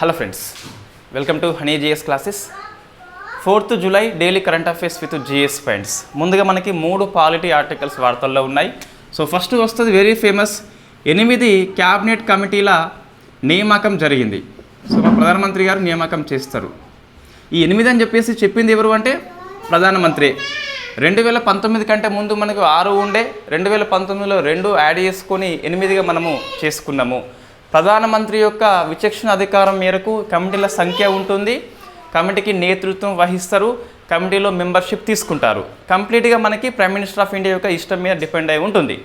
Hello friends welcome to Honey GS classes fourth July daily current affairs with GS points ముందుగా మనకి మూడు polity articles వార్తల్లో ఉన్నాయి. So first వస్తుంది very famous ఎనిమిది క్యాబినెట్ కమిటీల నియామకం జరిగింది. సో మా ప్రధానమంత్రి గారు నియామకం చేస్తారు. ఈ ఎనిమిది అని చెప్పేసి చెప్పింది ఎవరు అంటే ప్రధానమంత్రి. రెండు వేల పంతొమ్మిది కంటే ముందు మనకు ఆరు ఉండే రెండు వేల పంతొమ్మిదిలో రెండు యాడ్ చేసుకొని ఎనిమిదిగా మనము చేసుకున్నాము. ప్రధానమంత్రి యొక్క విచక్షణ అధికారం మేరకు కమిటీల సంఖ్య ఉంటుంది. కమిటీకి నేతృత్వం వహిస్తారు. కమిటీలో మెంబర్షిప్ తీసుకుంటారు. కంప్లీట్గా మనకి ప్రైమ్ మినిస్టర్ ఆఫ్ ఇండియా యొక్క ఇష్టం మీద డిపెండ్ అయి ఉంటుంది.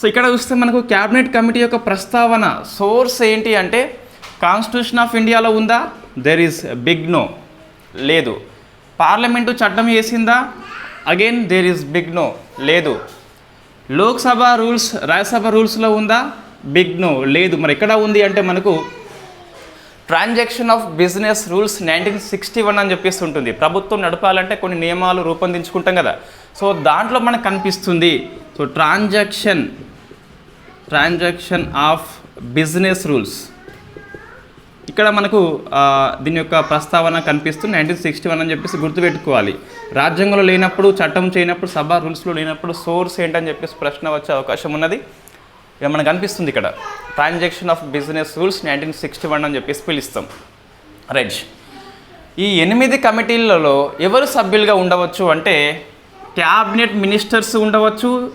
సో ఇక్కడ చూస్తే మనకు క్యాబినెట్ కమిటీ యొక్క ప్రస్తావన సోర్స్ ఏంటి అంటే కాన్స్టిట్యూషన్ ఆఫ్ ఇండియాలో ఉందా? దెర్ ఈస్ బిగ్ నో లేదు. పార్లమెంటు చట్టం వేసిందా again there is big no లేదు. లోక్సభ రూల్స్ రాజ్యసభ రూల్స్లో ఉందా? బిగ్ నో లేదు. మరి ఎక్కడ ఉంది అంటే మనకు transaction of business rules nineteen sixty one అని చెప్పేసి ఉంటుంది. ప్రభుత్వం నడపాలంటే కొన్ని నియమాలు రూపొందించుకుంటాం కదా. సో దాంట్లో మనకు కనిపిస్తుంది. So transaction transaction of business rules ఇక్కడ మనకు దీని యొక్క ప్రస్తావన కనిపిస్తుంది. నైన్టీన్ సిక్స్టీ వన్ అని చెప్పేసి గుర్తుపెట్టుకోవాలి. రాజ్యాంగంలో లేనప్పుడు చట్టం చేయనప్పుడు సభ రూల్స్లో లేనప్పుడు సోర్స్ ఏంటని చెప్పేసి ప్రశ్న వచ్చే అవకాశం ఉన్నది. మనకు కనిపిస్తుంది ఇక్కడ? Transaction of business rules nineteen sixty one అని చెప్పేసి పిలుస్తాం. రైట్ ఈ ఎనిమిది కమిటీలలో ఎవరు సభ్యులుగా ఉండవచ్చు అంటే క్యాబినెట్ మినిస్టర్స్ ఉండవచ్చు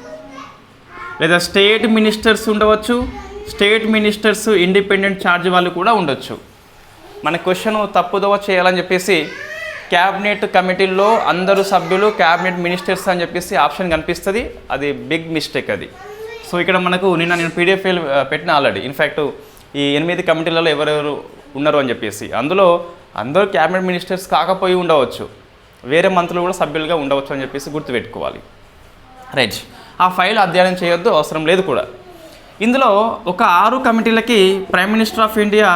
లేదా స్టేట్ మినిస్టర్స్ ఉండవచ్చు స్టేట్ మినిస్టర్స్ ఇండిపెండెంట్ ఛార్జ్ వాళ్ళు కూడా ఉండొచ్చు. మన క్వశ్చన్ తప్పుదోవ చేయాలని చెప్పేసి క్యాబినెట్ కమిటీల్లో అందరూ సభ్యులు క్యాబినెట్ మినిస్టర్స్ అని చెప్పేసి ఆప్షన్ కనిపిస్తుంది. అది బిగ్ మిస్టేక్ అది. సో ఇక్కడ మనకు నిన్న నేను పీడిఎఫ్ పెట్టిన ఆల్రెడీ ఇన్ఫ్యాక్ట్ ఈ ఎనిమిది కమిటీలలో ఎవరెవరు ఉన్నారు అని చెప్పేసి. అందులో అందరూ క్యాబినెట్ మినిస్టర్స్ కాకపోయి ఉండవచ్చు. వేరే మంత్రులు కూడా సభ్యులుగా ఉండవచ్చు అని చెప్పేసి గుర్తుపెట్టుకోవాలి. రైట్ ఆ ఫైల్ అధ్యయనం చేయొద్దు అవసరం లేదు కూడా. ఇందులో ఒక ఆరు కమిటీలకి ప్రైమ్ మినిస్టర్ ఆఫ్ ఇండియా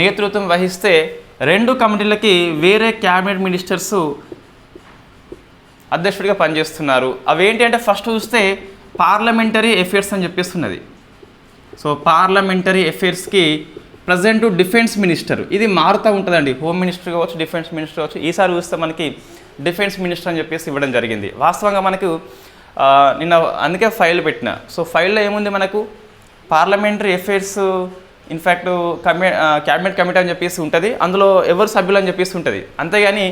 నేతృత్వం వహిస్తే రెండు కమిటీలకి వేరే క్యాబినెట్ మినిస్టర్స్ అధ్యక్షుడిగా పనిచేస్తున్నారు. అవేంటి అంటే ఫస్ట్ చూస్తే పార్లమెంటరీ అఫేర్స్ అని చెప్పేస్తున్నది. సో పార్లమెంటరీ అఫేర్స్కి ప్రజెంట్ డిఫెన్స్ మినిస్టర్ ఇది మారుతూ ఉంటుందండి. హోమ్ మినిస్టర్ కావచ్చు డిఫెన్స్ మినిస్టర్ కావచ్చు ఈసారి చూస్తే మనకి డిఫెన్స్ మినిస్టర్ అని చెప్పేసి ఇవ్వడం జరిగింది. వాస్తవంగా మనకు నిన్న అందుకే ఫైల్ పెట్టిన. సో ఫైల్లో ఏముంది మనకు? పార్లమెంటరీ అఫేర్స్ ఇన్ఫ్యాక్ట్ కమి క్యాబినెట్ కమిటీ అని చెప్పేసి ఉంటుంది. అందులో ఎవరు సభ్యులు అని చెప్పేసి ఉంటుంది. అంతేగాని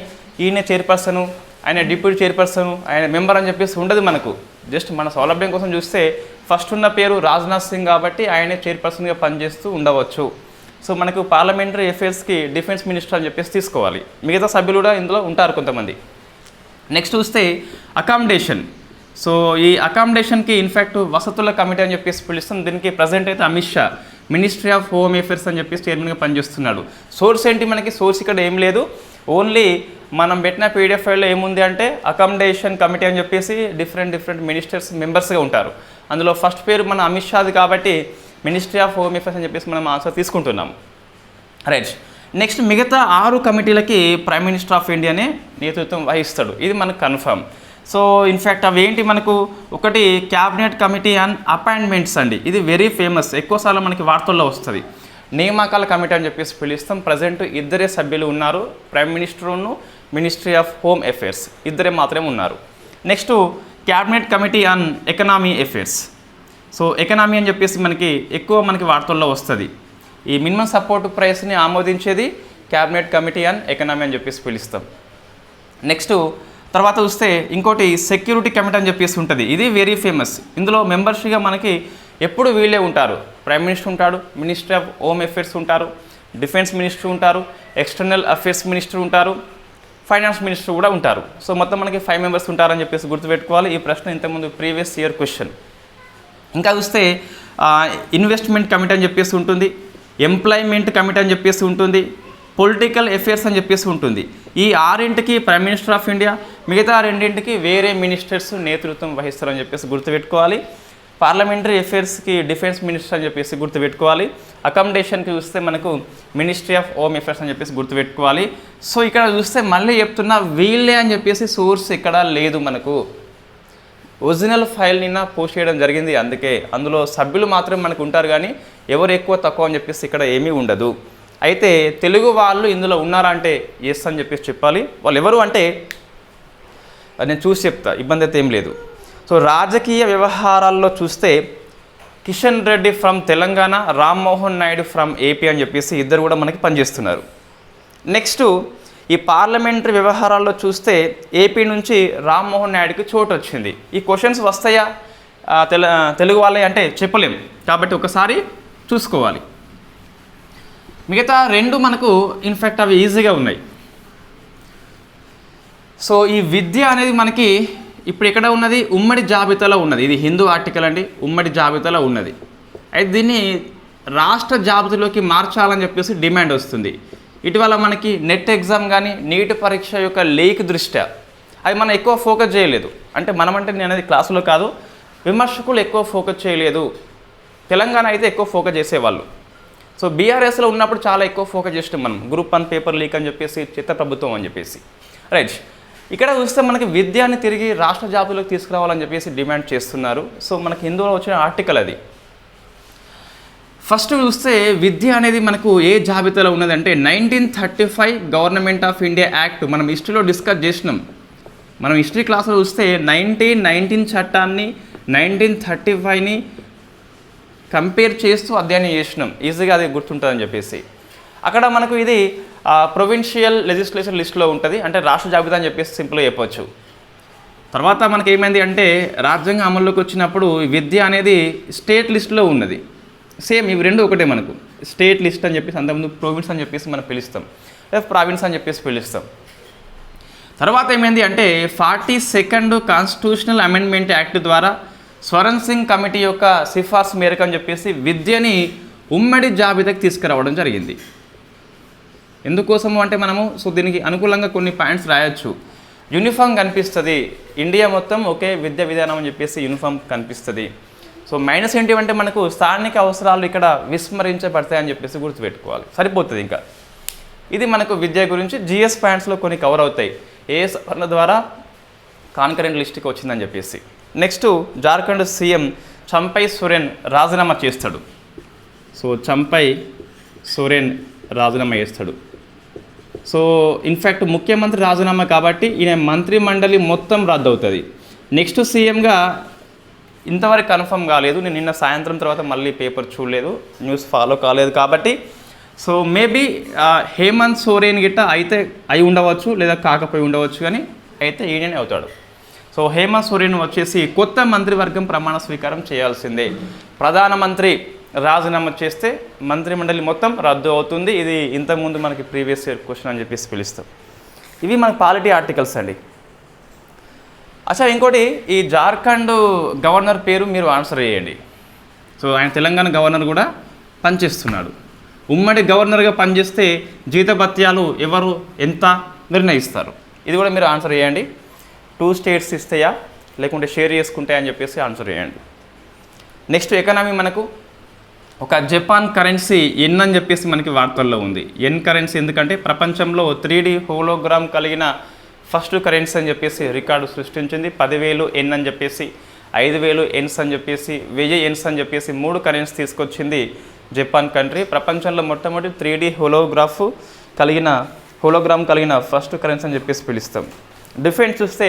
ఈయన చైర్పర్సను ఆయన డిప్యూటీ చైర్పర్సన్ ఆయన మెంబర్ అని చెప్పేసి ఉండదు మనకు. జస్ట్ మన సౌలభ్యం కోసం చూస్తే ఫస్ట్ ఉన్న పేరు రాజ్నాథ్ సింగ్ కాబట్టి ఆయనే చైర్పర్సన్గా పనిచేస్తూ ఉండవచ్చు. సో మనకు పార్లమెంటరీ అఫేర్స్కి డిఫెన్స్ మినిస్టర్ అని చెప్పేసి తీసుకోవాలి. మిగతా సభ్యులు కూడా ఇందులో ఉంటారు కొంతమంది. నెక్స్ట్ చూస్తే అకామిడేషన్ సో ఈ అకామిడేషన్కి ఇన్ఫ్యాక్ట్ వసతుల కమిటీ అని చెప్పేసి పిలుస్తాం. దీనికి ప్రజెంట్ అయితే Amit Shah. Ministry of home affairs అని చెప్పేసి చైర్మన్గా పనిచేస్తున్నాడు. సోర్స్ ఏంటి మనకి? సోర్స్ ఇక్కడ ఏం లేదు. ఓన్లీ మనం పెట్టిన పీడిఎఫ్ ఫైల్లో ఏముంది అంటే అకామిడేషన్ కమిటీ అని చెప్పేసి డిఫరెంట్ డిఫరెంట్ మినిస్టర్స్ మెంబర్స్గా ఉంటారు. అందులో ఫస్ట్ పేరు మన అమిత్ షాది కాబట్టి మినిస్ట్రీ ఆఫ్ హోమ్ అఫేర్స్ అని చెప్పేసి మనం ఆన్సర్ తీసుకుంటున్నాం. రైట్ నెక్స్ట్ మిగతా ఆరు కమిటీలకి ప్రైమ్ మినిస్టర్ ఆఫ్ ఇండియానే నేతృత్వం వహిస్తాడు. ఇది మనకు కన్ఫర్మ్ సో ఇన్ఫ్యాక్ట్ అవి ఏంటి మనకు? ఒకటి క్యాబినెట్ కమిటీ అండ్ అపాయింట్మెంట్స్ అండి. ఇది వెరీ ఫేమస్ ఎక్కువసార్లు మనకి వార్తల్లో వస్తుంది. నియామకాల కమిటీ అని చెప్పేసి పిలుస్తాం. ప్రజెంట్ ఇద్దరే సభ్యులు ఉన్నారు. ప్రైమ్ మినిస్టర్ను మినిస్ట్రీ ఆఫ్ హోమ్ అఫేర్స్ ఇద్దరే మాత్రమే ఉన్నారు. Next cabinet committee on economy affairs so economy అని చెప్పేసి మనకి ఎక్కువ మనకి వార్తల్లో వస్తుంది. ఈ మినిమం సపోర్ట్ ప్రైస్ని ఆమోదించేది క్యాబినెట్ కమిటీ ఆన్ ఎకనామీ అని చెప్పేసి పిలుస్తాం. నెక్స్ట్ తర్వాత చూస్తే ఇంకోటి సెక్యూరిటీ కమిటీ అని చెప్పేసి ఉంటుంది. ఇది వెరీ ఫేమస్ ఇందులో మెంబర్షిప్గా మనకి ఎప్పుడు వీళ్ళే ఉంటారు. ప్రైమ్ మినిస్టర్ ఉంటాడు మినిస్టర్ ఆఫ్ హోమ్ అఫేర్స్ ఉంటారు డిఫెన్స్ మినిస్టర్ ఉంటారు ఎక్స్టర్నల్ అఫేర్స్ మినిస్టర్ ఉంటారు ఫైనాన్స్ మినిస్టర్ కూడా ఉంటారు. సో మొత్తం మనకి ఫైవ్ మెంబర్స్ ఉంటారని చెప్పేసి గుర్తుపెట్టుకోవాలి. ఈ ప్రశ్న ఇంతకుముందు ప్రీవియస్ ఇయర్ క్వశ్చన్ ఇంకా చూస్తే ఇన్వెస్ట్మెంట్ కమిటీ అని చెప్పేసి ఉంటుంది ఎంప్లాయ్మెంట్ కమిటీ అని చెప్పేసి ఉంటుంది పొలిటికల్ అఫేర్స్ అని చెప్పేసి ఉంటుంది. ఈ ఆరింటికి ప్రైమ్ మినిస్టర్ ఆఫ్ ఇండియా మిగతా రెండింటికి వేరే మినిస్టర్స్ నేతృత్వం వహిస్తారని చెప్పేసి గుర్తుపెట్టుకోవాలి. పార్లమెంటరీ అఫేర్స్కి డిఫెన్స్ మినిస్టర్ అని చెప్పేసి గుర్తుపెట్టుకోవాలి. అకామిడేషన్కి చూస్తే మనకు మినిస్ట్రీ ఆఫ్ హోమ్ అఫేర్స్ అని చెప్పేసి గుర్తుపెట్టుకోవాలి. సో ఇక్కడ చూస్తే మళ్ళీ చెప్తున్నా వీళ్ళే అని చెప్పేసి సోర్స్ ఇక్కడ లేదు మనకు. ఒరిజినల్ ఫైల్ నిన్న పోస్ట్ చేయడం జరిగింది అందుకే. అందులో సభ్యులు మాత్రం మనకు ఉంటారు కానీ ఎవరు ఎక్కువ తక్కువ అని చెప్పేసి ఇక్కడ ఏమీ ఉండదు. అయితే తెలుగు వాళ్ళు ఇందులో ఉన్నారా అంటే ఎస్ అని చెప్పేసి చెప్పాలి. వాళ్ళు ఎవరు అంటే నేను చూసి చెప్తా ఇబ్బంది అయితే ఏం లేదు. సో రాజకీయ వ్యవహారాల్లో చూస్తే Kishan Reddy from Telangana Rammohan Naidu from AP అని చెప్పేసి ఇద్దరు కూడా మనకి పనిచేస్తున్నారు. నెక్స్ట్ ఈ పార్లమెంటరీ వ్యవహారాల్లో చూస్తే ఏపీ నుంచి రామ్మోహన్ నాయుడుకి చోటు వచ్చింది. ఈ క్వశ్చన్స్ వస్తాయా? తెల తెలుగు వాళ్ళే అంటే చెప్పలేం. కాబట్టి ఒకసారి చూసుకోవాలి. మిగతా రెండు మనకు ఇన్ఫ్యాక్ట్ అవి ఈజీగా ఉన్నాయి. సో ఈ విద్య అనేది మనకి ఇప్పుడు ఎక్కడ ఉన్నది? ఉమ్మడి జాబితాలో ఉన్నది. ఇది హిందూ ఆర్టికల్ అండి. ఉమ్మడి జాబితాలో ఉన్నది. అయితే దీన్ని రాష్ట్ర జాబితాలోకి మార్చాలని చెప్పేసి డిమాండ్ వస్తుంది. ఇటీవల మనకి నెట్ ఎగ్జామ్ కానీ నీట్ పరీక్ష యొక్క లీక్ దృష్ట్యా అది మనం ఎక్కువ ఫోకస్ చేయలేదు. అంటే మనమంటే నేను అనేది క్లాసులో కాదు. విమర్శకులు ఎక్కువ ఫోకస్ చేయలేదు. తెలంగాణ అయితే ఎక్కువ ఫోకస్ చేసేవాళ్ళు. సో బీఆర్ఎస్లో ఉన్నప్పుడు చాలా ఎక్కువ ఫోకస్ చేసినాం మనం గ్రూప్ వన్ పేపర్ లీక్ అని చెప్పేసి చిత్త ప్రభుత్వం అని చెప్పేసి. రైట్. ఇక్కడ చూస్తే మనకి విద్యని తిరిగి రాష్ట్ర జాబితాలోకి తీసుకురావాలని చెప్పేసి డిమాండ్ చేస్తున్నారు. సో మనకి హిందువులో వచ్చిన ఆర్టికల్ అది. ఫస్ట్ చూస్తే విద్య అనేది మనకు ఏ జాబితాలో ఉన్నదంటే nineteen thirty five government of India act మనం హిస్టరీలో డిస్కస్ చేసినాం. మనం హిస్టరీ క్లాస్లో చూస్తే నైన్టీన్ నైన్టీన్ చట్టాన్ని నైన్టీన్ థర్టీ ఫైవ్ని కంపేర్ చేస్తూ అధ్యయనం చేసినాం. ఈజీగా అది గుర్తుంటుందని చెప్పేసి. అక్కడ మనకు ఇది ప్రొవిన్షియల్ లెజిస్లేషన్ లిస్ట్లో ఉంటుంది. అంటే రాష్ట్ర జాబితా అని చెప్పేసి సింపుల్గా చెప్పొచ్చు. తర్వాత మనకి ఏమైంది అంటే రాజ్యాంగం అమల్లోకి వచ్చినప్పుడు విద్య అనేది స్టేట్ లిస్ట్లో ఉన్నది. సేమ్ ఇవి రెండు ఒకటే మనకు. స్టేట్ లిస్ట్ అని చెప్పేసి అంతకుముందు ప్రొవిన్స్ అని చెప్పేసి మనం పిలుస్తాం. లేదా ప్రావిన్స్ అని చెప్పేసి పిలుస్తాం. తర్వాత ఏమైంది అంటే forty second constitutional amendment act ద్వారా స్వరణ్ సింగ్ కమిటీ యొక్క సిఫార్సు మేరకు అని చెప్పేసి విద్యని ఉమ్మడి జాబితాకి తీసుకురావడం జరిగింది. ఎందుకోసము అంటే మనము సో దీనికి అనుకూలంగా కొన్ని పాయింట్స్ రాయొచ్చు. యూనిఫామ్ కనిపిస్తుంది. ఇండియా మొత్తం ఒకే విద్యా విధానం అని చెప్పేసి యూనిఫామ్ కనిపిస్తుంది. సో మైనస్ ఏంటి అంటే మనకు స్థానిక అవసరాలు ఇక్కడ విస్మరించబడతాయని చెప్పేసి గుర్తుపెట్టుకోవాలి. సరిపోతుంది ఇంకా. ఇది మనకు విద్య గురించి జిఎస్ పాయింట్స్లో కొన్ని కవర్ అవుతాయి. ఏ సవరణ ద్వారా కాన్కరెంట్ లిస్ట్కి వచ్చిందని చెప్పేసి. నెక్స్ట్ జార్ఖండ్ సీఎం చంపై సోరెన్ రాజీనామా చేస్తాడు. సో చంపై సోరెన్ రాజీనామా చేస్తాడు. సో ఇన్ఫ్యాక్ట్ ముఖ్యమంత్రి రాజీనామా కాబట్టి ఈయన మంత్రి మండలి మొత్తం రద్దు అవుతుంది నెక్స్ట్ సీఎంగా ఇంతవరకు కన్ఫర్మ్ కాలేదు. నేను నిన్న సాయంత్రం తర్వాత మళ్ళీ పేపర్ చూడలేదు. న్యూస్ ఫాలో కాలేదు కాబట్టి. సో మేబీ హేమంత్ సోరేన్ గిట్ట అయితే అయి ఉండవచ్చు లేదా కాకపోయి ఉండవచ్చు కానీ అయితే ఈయననే అవుతాడు. సో హేమంత్ సోరేన్ వచ్చేసి కొత్త మంత్రివర్గం ప్రమాణ స్వీకారం చేయాల్సిందే. ప్రధానమంత్రి రాజీనామా చేస్తే మంత్రిమండలి మొత్తం రద్దు అవుతుంది. ఇది ఇంతకుముందు మనకి ప్రీవియస్ ఇయర్ క్వశ్చన్ అని చెప్పేసి పిలుస్తాం. ఇవి మన పాలిటీ ఆర్టికల్స్ అండి. అచ్చా ఇంకోటి ఈ జార్ఖండ్ గవర్నర్ పేరు మీరు ఆన్సర్ చేయండి. సో ఆయన తెలంగాణ గవర్నర్ కూడా పనిచేస్తున్నాడు. ఉమ్మడి గవర్నర్గా పనిచేస్తే జీతభత్యాలు ఎవరు ఎంత నిర్ణయిస్తారు? ఇది కూడా మీరు ఆన్సర్ చేయండి. టూ స్టేట్స్ ఇస్తాయా? లేకుంటే షేర్ చేసుకుంటాయా అని చెప్పేసి ఆన్సర్ చేయండి. నెక్స్ట్ ఎకనామీ మనకు ఒక జపాన్ కరెన్సీ ఎన్ అని చెప్పేసి మనకి వార్తల్లో ఉంది. ఎన్ కరెన్సీ ఎందుకంటే ప్రపంచంలో త్రీ డి హోలోగ్రామ్ కలిగిన ఫస్ట్ కరెన్సీ అని చెప్పేసి రికార్డు సృష్టించింది. పదివేలు ఎన్ అని చెప్పేసి ఐదు వేలు ఎన్స్ అని చెప్పేసి వెయ్యి ఎన్స్ అని చెప్పేసి మూడు కరెన్సీ తీసుకొచ్చింది జపాన్ కంట్రీ. ప్రపంచంలో మొట్టమొదటి త్రీ డి హోలోగ్రాఫ్ కలిగిన హోలోగ్రామ్ కలిగిన ఫస్ట్ కరెన్సీ అని చెప్పేసి పిలుస్తాం. డిఫెన్స్ చూస్తే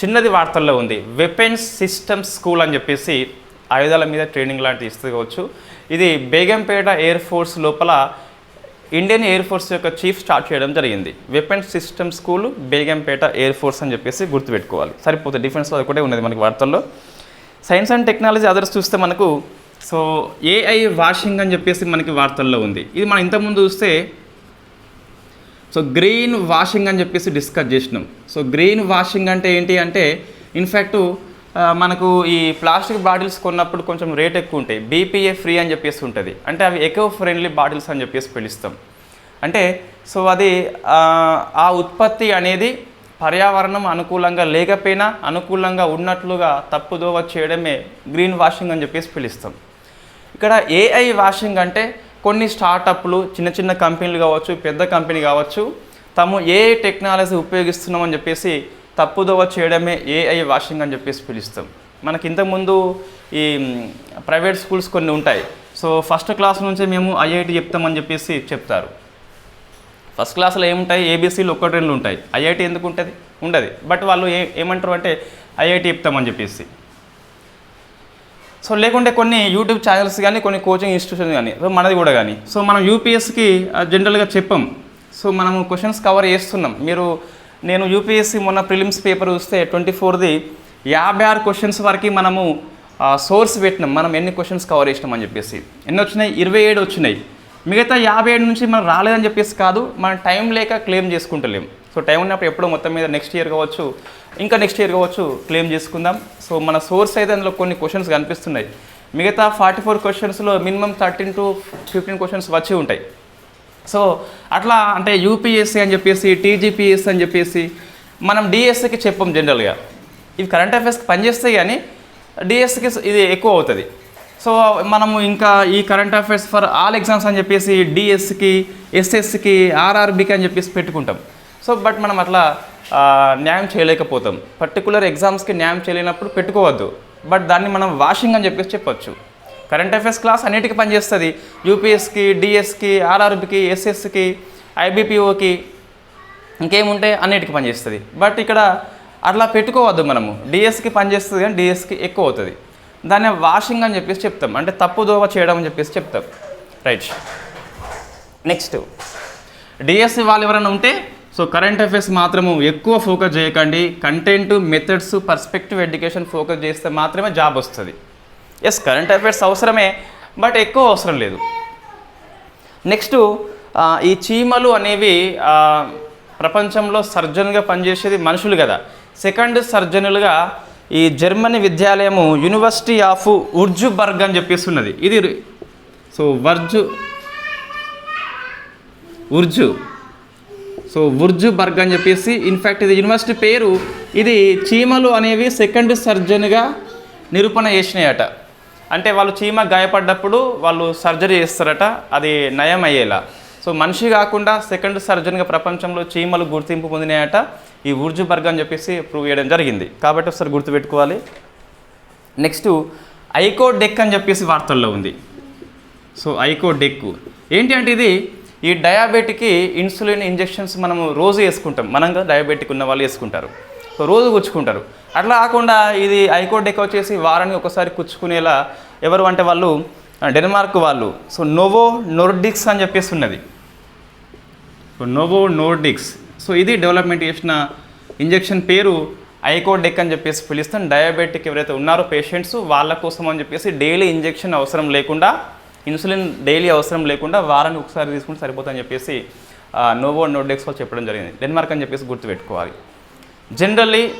చిన్నది వార్తల్లో ఉంది. వెపన్స్ సిస్టమ్స్ స్కూల్ అని చెప్పేసి ఆయుధాల మీద ట్రైనింగ్ లాంటివి ఇసుకోవచ్చు ఇది బేగంపేట ఎయిర్ ఫోర్స్ లోపల ఇండియన్ ఎయిర్ ఫోర్స్ యొక్క చీఫ్ స్టార్ట్ చేయడం జరిగింది. Weapon system school Begumpet air force అని చెప్పేసి గుర్తుపెట్టుకోవాలి. సరిపోతే డిఫెన్స్లో ఒకటే ఉన్నది మనకి వార్తల్లో. సైన్స్ అండ్ టెక్నాలజీ అదర్స్ చూస్తే మనకు సో ఏఐ వాషింగ్ అని చెప్పేసి మనకి వార్తల్లో ఉంది. ఇది మనం ఇంతకుముందు చూస్తే సో గ్రీన్ వాషింగ్ అని చెప్పేసి డిస్కస్ చేసినాం. సో గ్రీన్ వాషింగ్ అంటే ఏంటి అంటే ఇన్ఫ్యాక్ట్ మనకు ఈ ప్లాస్టిక్ బాటిల్స్ కొన్నప్పుడు కొంచెం రేట్ ఎక్కువ ఉంటాయి. బీపీఏ ఫ్రీ అని చెప్పేసి ఉంటుంది. అంటే అవి ఎకో ఫ్రెండ్లీ బాటిల్స్ అని చెప్పేసి పిలుస్తాం. అంటే సో అది ఆ, ఉత్పత్తి అనేది పర్యావరణం అనుకూలంగా లేకపోయినా అనుకూలంగా ఉన్నట్లుగా తప్పుదోవ చేయడమే గ్రీన్ వాషింగ్ అని చెప్పేసి పిలుస్తాం. ఇక్కడ ఏఐ వాషింగ్ అంటే కొన్ని స్టార్టప్లు చిన్న చిన్న కంపెనీలు కావచ్చు పెద్ద కంపెనీ కావచ్చు తాము ఏ టెక్నాలజీ ఉపయోగిస్తున్నామని చెప్పేసి తప్పుదోవ చేయడమే ఏఐ వాషింగ్ అని చెప్పేసి పిలుస్తాం. మనకి ఇంతకుముందు ఈ ప్రైవేట్ స్కూల్స్ కొన్ని ఉంటాయి. సో ఫస్ట్ క్లాస్ నుంచే మేము ఐఐటి చెప్తామని చెప్పేసి చెప్తారు. ఫస్ట్ క్లాస్లో ఏముంటాయి? ఏబీసీలు ఒకటి రెండు ఉంటాయి. ఐఐటి ఎందుకు ఉంటుంది? ఉండదు. బట్ వాళ్ళు ఏ ఏమంటారు అంటే ఐఐటి చెప్తామని చెప్పేసి. సో లేకుంటే కొన్ని యూట్యూబ్ ఛానల్స్ కానీ కొన్ని కోచింగ్ ఇన్స్టిట్యూషన్ కానీ సో మనది కూడా కానీ సో మనం యూపీఎస్కి జనరల్గా చెప్పాం. సో మనము క్వశ్చన్స్ కవర్ చేస్తున్నాం. మీరు నేను యూపీఎస్సీ మొన్న ప్రిలిమ్స్ పేపర్ చూస్తే ట్వంటీ ఫోర్ది యాభై ఆరు క్వశ్చన్స్ వరకు మనము సోర్స్ పెట్టినాం. మనం ఎన్ని క్వశ్చన్స్ కవర్ చేసినాం అని చెప్పేసి. ఎన్ని వచ్చినాయి? ఇరవై ఏడు వచ్చినాయి. మిగతా యాభై ఏడు నుంచి మనం రాలేదని చెప్పేసి కాదు మనం టైం లేక క్లెయిమ్ చేసుకుంటలేం. సో టైం ఉన్నప్పుడు ఎప్పుడో మొత్తం మీద నెక్స్ట్ ఇయర్ కావచ్చు ఇంకా నెక్స్ట్ ఇయర్ కావచ్చు క్లెయిమ్ చేసుకుందాం. సో మన సోర్స్ అయితే అందులో కొన్ని క్వశ్చన్స్ కనిపిస్తున్నాయి. మిగతా forty four క్వశ్చన్స్లో minimum thirteen to fifteen questions వచ్చి ఉంటాయి. సో అట్లా అంటే యూపీఎస్సీ అని చెప్పేసి టీజీపీఎస్సీ అని చెప్పేసి మనం డిఎస్సికి చెప్పం జనరల్గా ఇవి కరెంట్ అఫైర్స్కి పనిచేస్తాయి కానీ డిఎస్సికి ఇది ఎక్కువ అవుతుంది. సో మనము ఇంకా ఈ current affairs for all exams అని చెప్పేసి డిఎస్సికి ఎస్ఎస్సికి ఆర్ఆర్బికి అని చెప్పేసి పెట్టుకుంటాం. సో బట్ మనం అట్లా న్యాయం చేయలేకపోతాం. పర్టికులర్ ఎగ్జామ్స్కి న్యాయం చేయలేనప్పుడు పెట్టుకోవద్దు. బట్ దాన్ని మనం వాషింగ్ అని చెప్పేసి చెప్పొచ్చు. కరెంట్ అఫైర్స్ క్లాస్ అన్నిటికీ పనిచేస్తుంది. యూపీఎస్కి డిఎస్కి ఆర్ఆర్బికి ఎస్ఎస్కి ఐబీపీఓకి ఇంకేముంటే అన్నిటికీ పనిచేస్తుంది. బట్ ఇక్కడ అట్లా పెట్టుకోవద్దు మనము. డిఎస్కి పనిచేస్తుంది కానీ డిఎస్కి ఎక్కువ అవుతుంది. దాన్ని వాషింగ్ అని చెప్పేసి చెప్తాం. అంటే తప్పు దోవ చేయడం అని చెప్పేసి చెప్తాం. రైట్ నెక్స్ట్ డిఎస్సి వాళ్ళు ఎవరైనా ఉంటే సో కరెంట్ అఫైర్స్ మాత్రము ఎక్కువ ఫోకస్ చేయకండి. Content methods perspective education focus చేస్తే మాత్రమే జాబ్ వస్తుంది. ఎస్ కరెంట్ అఫైర్స్ అవసరమే బట్ ఎక్కువ అవసరం లేదు. నెక్స్ట్ ఈ చీమలు అనేవి ప్రపంచంలో సర్జన్గా పనిచేసేది మనుషులు కదా. సెకండ్ సర్జనులుగా ఈ జర్మనీ విద్యాలయము యూనివర్సిటీ ఆఫ్ ఉర్జుబర్గ్ అని చెప్పేసి ఉన్నది ఇది సో వర్జు ఉర్జు సో ఉర్జు బర్గ్ అని చెప్పేసి ఇన్ఫ్యాక్ట్ ఇది యూనివర్సిటీ పేరు. ఇది చీమలు అనేవి సెకండ్ సర్జన్గా నిరూపణ చేసినాయట. అంటే వాళ్ళు చీమ గాయపడ్డప్పుడు వాళ్ళు సర్జరీ చేస్తారట అది నయం అయ్యేలా సో మనిషి కాకుండా సెకండ్ సర్జన్గా ప్రపంచంలో చీమలు గుర్తింపు పొందినాయట. ఈ ఉర్జు బర్గ్ అని చెప్పేసి ప్రూవ్ చేయడం జరిగింది. కాబట్టి ఒకసారి గుర్తుపెట్టుకోవాలి. నెక్స్ట్ ఐకో డెక్ అని చెప్పేసి వార్తల్లో ఉంది. So icodec. ఏంటి అంటే ఇది ఈ డయాబెటిక్కి ఇన్సులిన్ ఇంజెక్షన్స్ మనము రోజు వేసుకుంటాం. మనంగా డయాబెటిక్ ఉన్న వాళ్ళు వేసుకుంటారు. సో రోజు కుచ్చుకుంటారు అట్లా కాకుండా ఇది హైకోర్టు డెక్ వచ్చేసి వారానికి ఒకసారి కుచ్చుకునేలా ఎవరు అంటే వాళ్ళు డెన్మార్క్ వాళ్ళు. సో నోవో నోర్డిక్స్ అని చెప్పేసి ఉన్నది సో నోవో నోర్డిక్స్. సో ఇది డెవలప్మెంట్ చేసిన ఇంజెక్షన్ పేరు ఐకోడెక్ అని చెప్పేసి పిలుస్తాం. డయాబెటిక్ ఎవరైతే ఉన్నారో పేషెంట్స్ వాళ్ళ కోసం అని చెప్పేసి డైలీ ఇంజెక్షన్ అవసరం లేకుండా ఇన్సులిన్ డైలీ అవసరం లేకుండా వారానికి ఒకసారి తీసుకుంటే సరిపోతుందని చెప్పేసి నోవో నోడెక్స్ వాళ్ళు చెప్పడం జరిగింది. డెన్మార్క్ అని చెప్పేసి గుర్తుపెట్టుకోవాలి. జనరల్లీ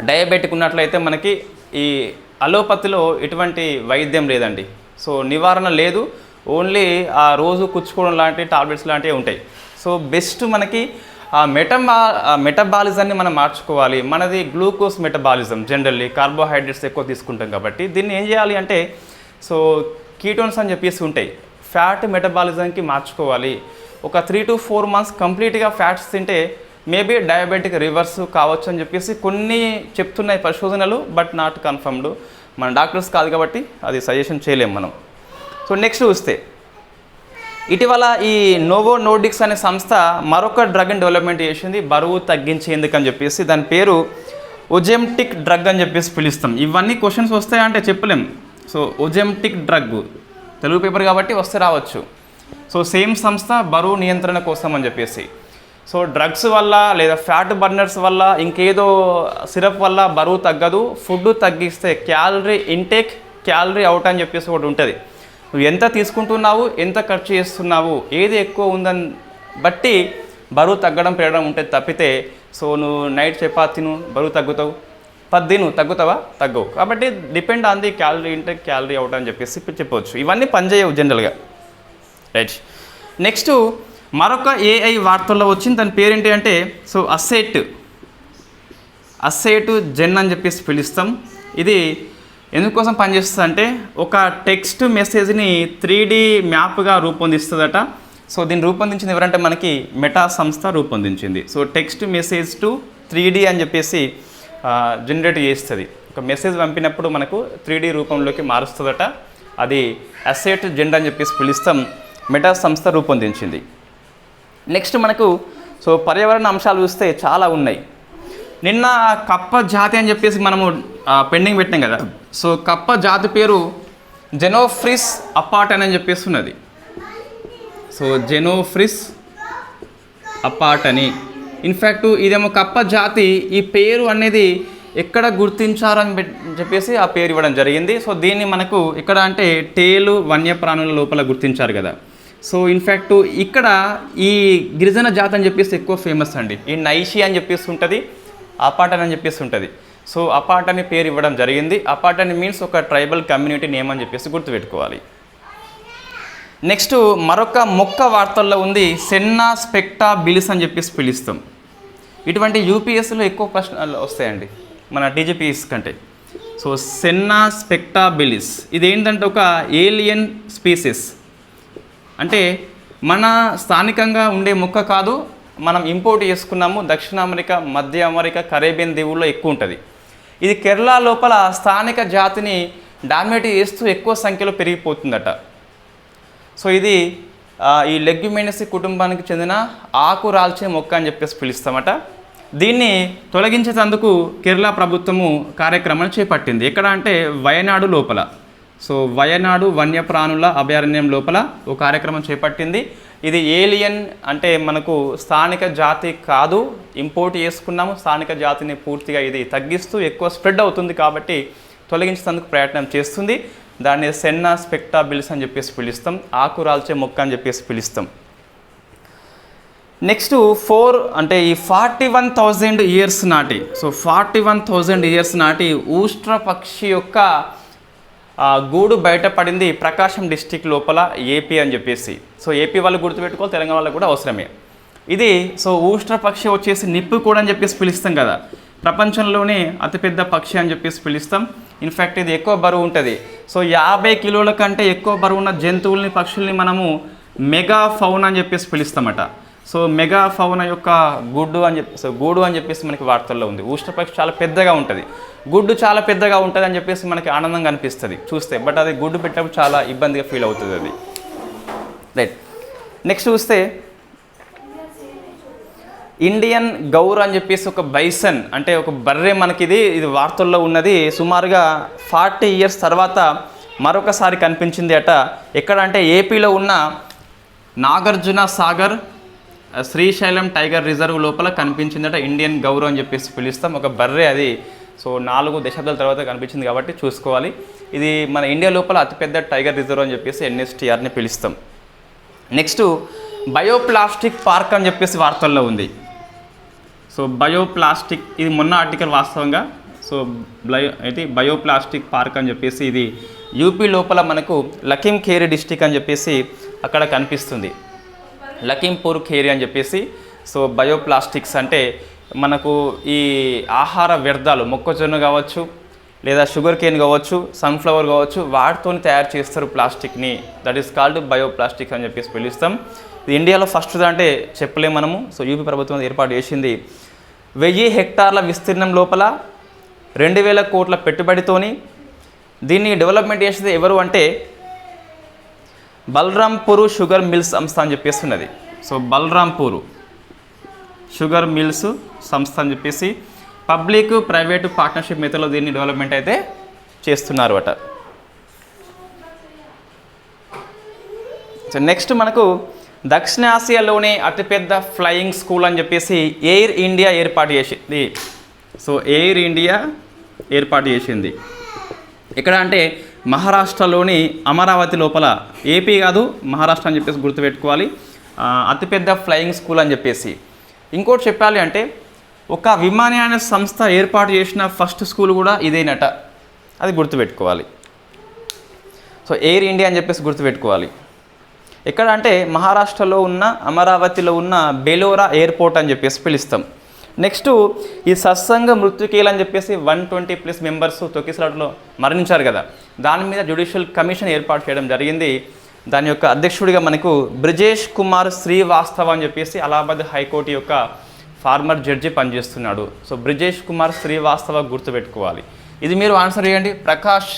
డయాబెటిక్ ఉన్నట్లయితే మనకి ఈ అలోపతిలో ఎటువంటి వైద్యం లేదండి. సో నివారణ లేదు. ఓన్లీ ఆ రోజు కుచ్చుకోవడం లాంటి టాబ్లెట్స్ లాంటివి ఉంటాయి. సో బెస్ట్ మనకి ఆ మెటబా ఆ మెటబాలిజాన్ని మనం మార్చుకోవాలి. మనది గ్లూకోజ్ మెటబాలిజం జనరల్లీ కార్బోహైడ్రేట్స్ ఎక్కువ తీసుకుంటాం కాబట్టి. దీన్ని ఏం చేయాలి అంటే సో కీటోన్స్ అని చెప్పేసి ఉంటాయి. ఫ్యాట్ మెటబాలిజంకి మార్చుకోవాలి. ఒక త్రీ టు ఫోర్ మంత్స్ కంప్లీట్గా ఫ్యాట్స్ తింటే మేబీ డయాబెటిక్ రివర్స్ కావచ్చు అని చెప్పేసి కొన్ని చెప్తున్నాయి పరిశోధనలు బట్ నాట్ కన్ఫర్మ్డ్. మన డాక్టర్స్ కాదు కాబట్టి అది సజెషన్ చేయలేం మనం. సో నెక్స్ట్ చూస్తే ఇటీవల ఈ నోవో నోడిక్స్ అనే సంస్థ మరొక డ్రగ్ని డెవలప్మెంట్ చేసింది బరువు తగ్గించేందుకు అని చెప్పేసి దాని పేరు ఒజెమ్టిక్ డ్రగ్ అని చెప్పేసి పిలుస్తాం. ఇవన్నీ క్వశ్చన్స్ వస్తాయంటే చెప్పలేం. So Ozempic drug Telugu paper కాబట్టి వస్తే రావచ్చు. సో సేమ్ సంస్థ బరువు నియంత్రణ కోసం అని చెప్పేసి. సో డ్రగ్స్ వల్ల లేదా ఫ్యాట్ బర్నర్స్ వల్ల ఇంకేదో సిరప్ వల్ల బరువు తగ్గదు ఫుడ్ తగ్గిస్తే క్యాలరీ ఇంటేక్ క్యాలరీ అవుట్ అని చెప్పేసి ఒకటి ఉంటుంది. నువ్వు ఎంత తీసుకుంటున్నావు ఎంత ఖర్చు చేస్తున్నావు ఏది ఎక్కువ ఉందని బట్టి బరువు తగ్గడం పెరగడం ఉంటుంది తప్పితే సో నువ్వు నైట్ చపాతీను బరువు తగ్గుతావు. పది నువ్వు తగ్గుతావా? తగ్గవు. కాబట్టి depend on the calorie intake calorie out అని చెప్పేసి చెప్పవచ్చు ఇవన్నీ పనిచేయవు జనరల్గా. రైట్. నెక్స్ట్ మరొక ఏఐ వార్తల్లో వచ్చింది. దాని పేరేంటి అంటే సో అసెట్. అసెట్ జెన్ అని చెప్పేసి పిలుస్తాం. ఇది ఎందుకోసం పనిచేస్తుంది అంటే ఒక టెక్స్ట్ మెసేజ్ని త్రీ డి మ్యాప్గా రూపొందిస్తుందట. సో దీన్ని రూపొందించింది ఎవరంటే మనకి మెటా సంస్థ రూపొందించింది. So text message to three D అని చెప్పేసి జనరేట్ చేస్తుంది. ఒక మెసేజ్ పంపినప్పుడు మనకు త్రీ డి రూపంలోకి మారుస్తుందట. అది అసెట్ జెండా అని చెప్పేసి పిలుస్తాం. మెటా సంస్థ రూపొందించింది. నెక్స్ట్ మనకు సో పర్యావరణ అంశాలు చూస్తే చాలా ఉన్నాయి. నిన్న కప్ప జాతి అని చెప్పేసి మనము పెండింగ్ పెట్టినాం కదా. సో కప్ప జాతి పేరు జెనోఫ్రిస్ అపాట్ అని చెప్పేసి ఉన్నది. సో జెనోఫ్రిస్ అపార్ట్ అని. ఇన్ఫ్యాక్ట్ ఇదేమో కప్ప జాతి ఈ పేరు అనేది ఎక్కడ గుర్తించారని చెప్పేసి ఆ పేరు ఇవ్వడం జరిగింది. సో దీన్ని మనకు ఇక్కడ అంటే టేలు వన్యప్రాణుల లోపల గుర్తించారు కదా. సో ఇన్ఫ్యాక్ట్ ఇక్కడ ఈ గిరిజన జాతి అని చెప్పేసి ఎక్కువ ఫేమస్ అండి. ఈ నైషి అని చెప్పేసి ఉంటుంది అపాటన్ అని చెప్పేసి ఉంటుంది. సో అపాట్ అని పేరు ఇవ్వడం జరిగింది. అపాట్ అని మీన్స్ ఒక ట్రైబల్ కమ్యూనిటీ నేమ్ అని చెప్పేసి గుర్తుపెట్టుకోవాలి. నెక్స్ట్ మరొక మొక్క వార్తల్లో ఉంది సెన్నా స్పెక్టా బిలిస్ అని చెప్పేసి పిలుస్తాం. ఇటువంటి యూపీఎస్లో ఎక్కువ ప్రశ్నలు వస్తాయండి మన డీజీపీఎస్ కంటే. సో సెన్నా స్పెక్టా బిలిస్ ఇది ఏంటంటే ఒక ఏలియన్ స్పీసెస్ అంటే మన స్థానికంగా ఉండే మొక్క కాదు మనం ఇంపోర్ట్ చేసుకున్నాము దక్షిణ అమెరికా మధ్య అమెరికా కరేబియన్ దీవుల్లో ఎక్కువ ఉంటుంది. ఇది కేరళ లోపల స్థానిక జాతిని డామినేట్ చేస్తూ ఎక్కువ సంఖ్యలో పెరిగిపోతుందట. సో ఇది ఈ లెగ్యుమినసి కుటుంబానికి చెందిన ఆకు రాల్చే మొక్క అని చెప్పేసి పిలుస్తామట. దీన్ని తొలగించేందుకు కేరళ ప్రభుత్వము కార్యక్రమాన్ని చేపట్టింది. ఎక్కడ అంటే వయనాడు లోపల. సో వయనాడు వన్యప్రాణుల అభయారణ్యం లోపల ఓ కార్యక్రమం చేపట్టింది. ఇది ఏలియన్ అంటే మనకు స్థానిక జాతి కాదు. ఇంపోర్ట్ చేసుకున్నాము. స్థానిక జాతిని పూర్తిగా ఇది తగ్గిస్తూ ఎక్కువ స్ప్రెడ్ అవుతుంది కాబట్టి తొలగించేందుకు ప్రయత్నం చేస్తుంది. దాన్ని సెన్నా స్పెక్టాబిల్స్ అని చెప్పేసి పిలుస్తాం. ఆకు రాల్చే మొక్క అని చెప్పేసి పిలుస్తాం. నెక్స్ట్ ఫోర్ అంటే ఈ ఫార్టీ వన్ థౌజండ్ ఇయర్స్ నాటి so forty one thousand years నాటి ఊష్ట్ర పక్షి యొక్క గూడు బయటపడింది ప్రకాశం డిస్టిక్ లోపల ఏపీ అని చెప్పేసి. సో ఏపీ వాళ్ళు గుర్తుపెట్టుకోవాలి తెలంగాణ వాళ్ళకి కూడా అవసరమే. ఇది సో ఊష్ట్ర పక్షి వచ్చేసి నిప్పు కూడా అని చెప్పేసి పిలుస్తాం కదా. ప్రపంచంలోనే అతిపెద్ద పక్షి అని చెప్పేసి పిలుస్తాం. ఇన్ఫ్యాక్ట్ ఇది ఎక్కువ బరువు ఉంటుంది. సో యాభై కిలోల కంటే ఎక్కువ బరువు ఉన్న జంతువుల్ని పక్షుల్ని మనము మెగా ఫౌన్ అని చెప్పేసి పిలుస్తామట. సో మెగా ఫౌన యొక్క గుడ్డు అని చెప్పి సో గూడు అని చెప్పేసి మనకి వార్తల్లో ఉంది. ఊష్ట్రపక్షి చాలా పెద్దగా ఉంటుంది. గుడ్డు చాలా పెద్దగా ఉంటుంది అని చెప్పేసి మనకి ఆనందంగా అనిపిస్తుంది చూస్తే. బట్ అది గుడ్డు పెట్టినప్పుడు చాలా ఇబ్బందిగా ఫీల్ అవుతుంది అది. రైట్ నెక్స్ట్ చూస్తే ఇండియన్ గౌర్ అని చెప్పేసి ఒక బైసన్ అంటే ఒక బర్రె మనకి ఇది వార్తల్లో ఉన్నది. సుమారుగా ఫార్టీ ఇయర్స్ తర్వాత మరొకసారి కనిపించింది అట. ఎక్కడ అంటే ఏపీలో ఉన్న నాగార్జున సాగర్ శ్రీశైలం టైగర్ రిజర్వ్ లోపల కనిపించిందట ఇండియన్ గౌరవ్ అని చెప్పేసి పిలుస్తాం. ఒక బర్రె అది. సో నాలుగు దశాబ్దాల తర్వాత కనిపించింది కాబట్టి చూసుకోవాలి. ఇది మన ఇండియా లోపల అతిపెద్ద టైగర్ రిజర్వ్ అని చెప్పేసి ఎన్ఎస్టీఆర్ని పిలుస్తాం. నెక్స్ట్ బయోప్లాస్టిక్ పార్క్ అని చెప్పేసి వార్తల్లో ఉంది. సో బయోప్లాస్టిక్ ఇది మొన్న ఆర్టికల్ వాస్తవంగా సో బయో అయితే బయోప్లాస్టిక్ పార్క్ అని చెప్పేసి ఇది. యూపీ లోపల మనకు లఖీం డిస్టిక్ అని చెప్పేసి అక్కడ కనిపిస్తుంది. లఖింపూర్ ఖేరి అని చెప్పేసి సో బయోప్లాస్టిక్స్ అంటే మనకు ఈ ఆహార వ్యర్థాలు మొక్కజొన్న కావచ్చు లేదా షుగర్ కేన్ కావచ్చు సన్ఫ్లవర్ కావచ్చు వాటితో తయారు చేస్తారు ప్లాస్టిక్ని. దట్ ఈస్ కాల్డ్ బయోప్లాస్టిక్ అని చెప్పేసి పిలుస్తాం. ఇది ఇండియాలో ఫస్ట్ అంటే చెప్పలేము మనము. సో యూపీ ప్రభుత్వం ఏర్పాటు చేసింది. వెయ్యి హెక్టార్ల విస్తీర్ణం లోపల రెండు వేల కోట్ల పెట్టుబడితోని దీన్ని డెవలప్మెంట్ చేసేది ఎవరు అంటే బలరాంపూరు షుగర్ మిల్స్ సంస్థ అని చెప్పేసి ఉన్నది సో బలరాంపూరు షుగర్ మిల్స్ సంస్థ అని చెప్పేసి పబ్లిక్ ప్రైవేటు పార్ట్నర్షిప్ మెథడ్లో దీన్ని డెవలప్మెంట్ అయితే చేస్తున్నారు అట సో నెక్స్ట్ మనకు దక్షిణాసియాలోనే అతిపెద్ద ఫ్లయింగ్ స్కూల్ అని చెప్పేసి ఎయిర్ ఇండియా ఏర్పాటు చేసింది. సో ఎయిర్ ఇండియా ఏర్పాటు చేసింది. ఎక్కడ అంటే మహారాష్ట్రలోని అమరావతి లోపల ఏపీ కాదు మహారాష్ట్ర అని చెప్పేసి గుర్తుపెట్టుకోవాలి. అతిపెద్ద ఫ్లయింగ్ స్కూల్ అని చెప్పేసి. ఇంకోటి చెప్పాలి అంటే ఒక విమానయాన సంస్థ ఏర్పాటు చేసిన ఫస్ట్ స్కూల్ కూడా ఇదేనట. అది గుర్తుపెట్టుకోవాలి. సో ఎయిర్ ఇండియా అని చెప్పేసి గుర్తుపెట్టుకోవాలి. ఎక్కడ అంటే మహారాష్ట్రలో ఉన్న అమరావతిలో ఉన్న బెలోరా ఎయిర్పోర్ట్ అని చెప్పేసి పిలుస్తాం. నెక్స్ట్ ఈ సత్సంగ మృత్యుకేల్ అని చెప్పేసి వన్ ట్వంటీ ప్లస్ మెంబర్స్ తొక్కిసలాట్లో మరణించారు కదా. దాని మీద జ్యుడిషియల్ కమిషన్ ఏర్పాటు చేయడం జరిగింది. దాని యొక్క అధ్యక్షుడిగా మనకు బ్రిజేష్ కుమార్ శ్రీవాస్తవ అని చెప్పేసి అలహాబాద్ హైకోర్టు యొక్క ఫార్మర్ జడ్జి పనిచేస్తున్నాడు. సో బ్రిజేష్ కుమార్ శ్రీవాస్తవ గుర్తుపెట్టుకోవాలి. ఇది మీరు ఆన్సర్ చేయండి. ప్రకాష్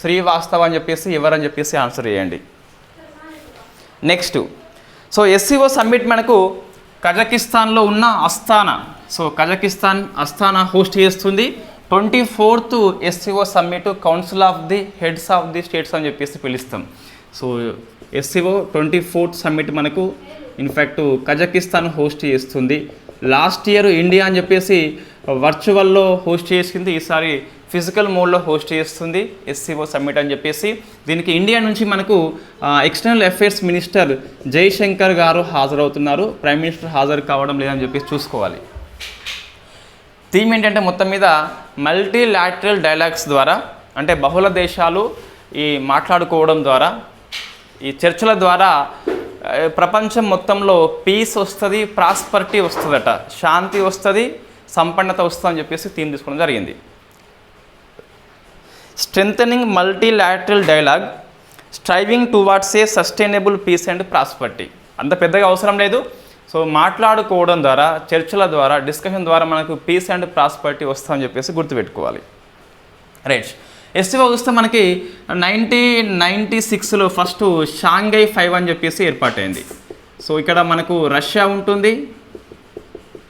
శ్రీవాస్తవ అని చెప్పేసి ఎవరని చెప్పేసి ఆన్సర్ చేయండి. నెక్స్ట్. సో ఎస్సీఓ సమ్మిట్ మనకు కజకిస్తాన్లో ఉన్న Astana. So Kazakhstan Astana host చేస్తుంది. Twenty fourth SCO summit council of the heads of the states అని చెప్పేసి పిలుస్తాం. So SCO twenty fourth summit మనకు ఇన్ఫ్యాక్ట్ కజకిస్తాన్ హోస్ట్ చేస్తుంది. లాస్ట్ ఇయర్ ఇండియా అని చెప్పేసి వర్చువల్లో హోస్ట్ చేసింది ఈసారి ఫిజికల్ మోడ్లో హోస్ట్ చేస్తుంది ఎస్సీఓ సమ్మిట్ అని చెప్పేసి. దీనికి ఇండియా నుంచి మనకు ఎక్స్టర్నల్ అఫైర్స్ మినిస్టర్ జైశంకర్ గారు హాజరవుతున్నారు. ప్రైమ్ మినిస్టర్ హాజరు కావడం లేదని చెప్పేసి చూసుకోవాలి. థీమ్ ఏంటంటే మొత్తం మీద మల్టీలాటరల్ డైలాగ్స్ ద్వారా అంటే బహుళ దేశాలు ఈ మాట్లాడుకోవడం ద్వారా ఈ చర్చల ద్వారా ప్రపంచం మొత్తంలో పీస్ వస్తుంది ప్రాస్పరిటీ వస్తుందట శాంతి వస్తుంది సంపన్నత వస్తుంది అని చెప్పేసి థీమ్ తీసుకోవడం జరిగింది. Strengthening multilateral dialogue striving towards a sustainable peace and prosperity. అంత పెద్దగా అవసరం లేదు. సో మాట్లాడుకోవడం ద్వారా చర్చల ద్వారా డిస్కషన్ ద్వారా మనకు పీస్ అండ్ ప్రాస్పర్టీ వస్తుందని చెప్పేసి గుర్తుపెట్టుకోవాలి. రైట్. ఎస్టీఓ చూస్తే మనకి నైన్టీన్ నైంటీ సిక్స్లో ఫస్ట్ షాంఘై ఫైవ్ అని చెప్పేసి ఏర్పాటైంది. సో ఇక్కడ మనకు రష్యా ఉంటుంది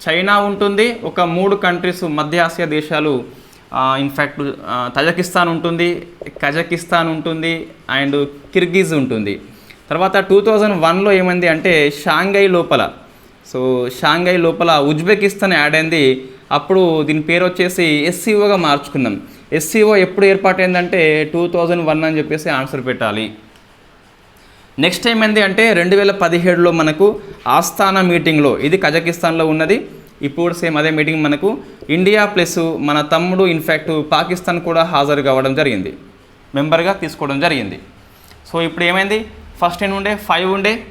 చైనా ఉంటుంది ఒక మూడు కంట్రీస్ మధ్య ఆసియా దేశాలు ఇన్ఫ్యాక్ట్ తజకిస్తాన్ ఉంటుంది కజకిస్తాన్ ఉంటుంది అండ్ కిర్గిజ్ ఉంటుంది. తర్వాత టూ థౌజండ్ వన్లో ఏమైంది అంటే షాంఘై లోపల సో షాంఘై లోపల ఉజ్బెకిస్తాన్ యాడ్ అయింది. అప్పుడు దీని పేరు వచ్చేసి ఎస్సీఓగా మార్చుకున్నాం ఎస్సీఓ ఎప్పుడు ఏర్పాటైందంటే టూ థౌజండ్ వన్ అని చెప్పేసి ఆన్సర్ పెట్టాలి. నెక్స్ట్ ఏమైంది అంటే రెండు వేల పదిహేడులో మనకు ఆస్థానా మీటింగ్లో ఇది కజకిస్తాన్లో ఉన్నది. ఇప్పుడు సేమ్ అదే మీటింగ్ మనకు ఇండియా ప్లస్ మన తమ్ముడు ఇన్ఫ్యాక్ట్ పాకిస్తాన్ కూడా హాజరు కావడం జరిగింది. మెంబర్గా తీసుకోవడం జరిగింది. సో ఇప్పుడు ఏమైంది? ఫస్ట్ ఎన్ని ఉండే ఫైవ్ ఉండే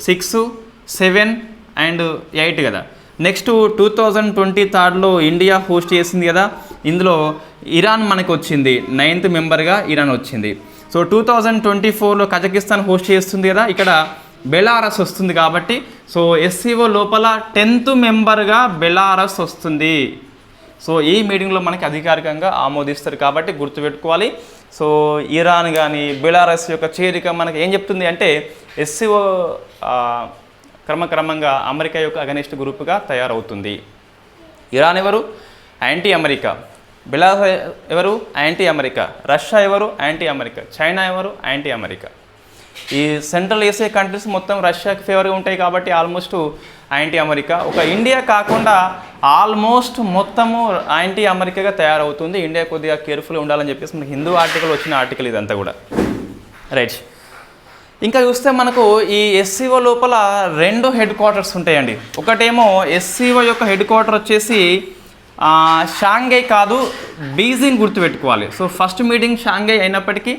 సిక్స్ సెవెన్ అండ్ ఎయిట్ కదా. నెక్స్ట్ టూ థౌజండ్ ట్వంటీ థర్డ్లో ఇండియా హోస్ట్ చేసింది కదా. ఇందులో ఇరాన్ మనకు వచ్చింది. నైన్త్ మెంబర్గా ఇరాన్ వచ్చింది. సో టూ థౌజండ్ ట్వంటీ ఫోర్లో కజకిస్తాన్ హోస్ట్ చేస్తుంది కదా. ఇక్కడ బెలారస్ వస్తుంది కాబట్టి సో ఎస్సీఓ లోపల టెన్త్ మెంబర్గా బెలారస్ వస్తుంది. సో ఈ మీటింగ్లో మనకి అధికారికంగా ఆమోదిస్తారు కాబట్టి గుర్తుపెట్టుకోవాలి. సో ఇరాన్ కానీ బెలారస్ యొక్క చేరిక మనకి ఏం చెప్తుంది అంటే ఎస్సీఓ క్రమక్రమంగా అమెరికా యొక్క అగనిస్ట్ గ్రూప్గా తయారవుతుంది. ఇరాన్ ఎవరు? యాంటీ అమెరికా బెలారస్ ఎవరు? యాంటీ అమెరికా రష్యా ఎవరు? యాంటీ అమెరికా చైనా ఎవరు? యాంటీ అమెరికా ఈ సెంట్రల్ ఏషియా కంట్రీస్ మొత్తం రష్యాకి ఫేవర్గా ఉంటాయి కాబట్టి ఆల్మోస్ట్ యాంటీ అమెరికా ఒక ఇండియా కాకుండా ఆల్మోస్ట్ మొత్తము యాంటీ అమెరికాగా తయారవుతుంది. ఇండియా కొద్దిగా కేర్ఫుల్గా ఉండాలని చెప్పేసి మనకి హిందూ ఆర్టికల్ వచ్చిన ఆర్టికల్ ఇదంతా కూడా. రైట్ ఇంకా చూస్తే మనకు ఈ ఎస్సీఓ లోపల రెండు హెడ్ క్వార్టర్స్ ఉంటాయండి. ఒకటేమో ఎస్సీఓ యొక్క హెడ్ క్వార్టర్ వచ్చేసి షాంఘై కాదు బీజింగ్ గుర్తుపెట్టుకోవాలి. సో ఫస్ట్ మీటింగ్ షాంఘై అయినప్పటికీ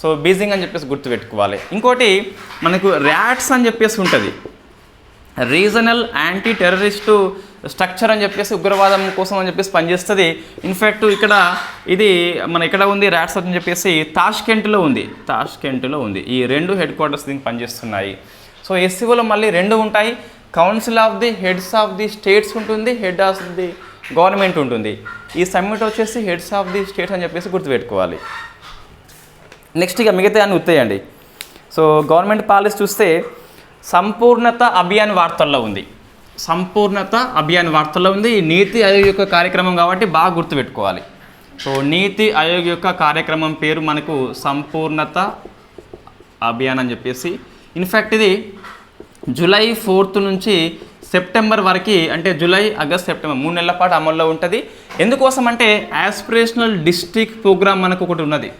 సో బీజింగ్ అని చెప్పేసి గుర్తుపెట్టుకోవాలి. ఇంకోటి మనకు ర్యాట్స్ అని చెప్పేసి ఉంటుంది. రీజనల్ యాంటీ టెర్రరిస్టు స్ట్రక్చర్ అని చెప్పేసి ఉగ్రవాదం కోసం అని చెప్పేసి పనిచేస్తుంది. ఇన్ఫ్యాక్ట్ ఇక్కడ ఇది మన ఇక్కడ ఉంది ర్యాట్స్ అని చెప్పేసి తాష్కెంట్లో ఉంది. తాష్కెంట్లో ఉంది. ఈ రెండు హెడ్ క్వార్టర్స్ దీనికి పనిచేస్తున్నాయి. సో ఎస్సీఓలో మళ్ళీ రెండు ఉంటాయి. Council of the heads of the states ఉంటుంది. హెడ్ ఆఫ్ ది గవర్నమెంట్ ఉంటుంది. ఈ సమ్మిట్ వచ్చేసి హెడ్స్ ఆఫ్ ది స్టేట్స్ అని చెప్పేసి గుర్తుపెట్టుకోవాలి. నెక్స్ట్ ఇక మిగతా అన్ని ఉత్తాయండి. సో గవర్నమెంట్ పాలసీ చూస్తే సంపూర్ణత అభియాన్ వార్తల్లో ఉంది. సంపూర్ణత అభియాన్ వార్తల్లో ఉంది. ఈ నీతి ఆయోగ్ యొక్క కార్యక్రమం కాబట్టి బాగా గుర్తుపెట్టుకోవాలి. సో నీతి ఆయోగ్ యొక్క కార్యక్రమం పేరు మనకు సంపూర్ణత అభియాన్ అని చెప్పేసి. ఇన్ఫ్యాక్ట్ ఇది జూలై ఫోర్త్ నుంచి సెప్టెంబర్ వరకు అంటే జూలై ఆగస్ట్ సెప్టెంబర్ మూడు నెలల పాటు అమల్లో ఉంటుంది. ఎందుకోసం అంటే యాస్పిరేషనల్ డిస్ట్రిక్ట్ ప్రోగ్రామ్ మనకు ఒకటి ఉన్నది.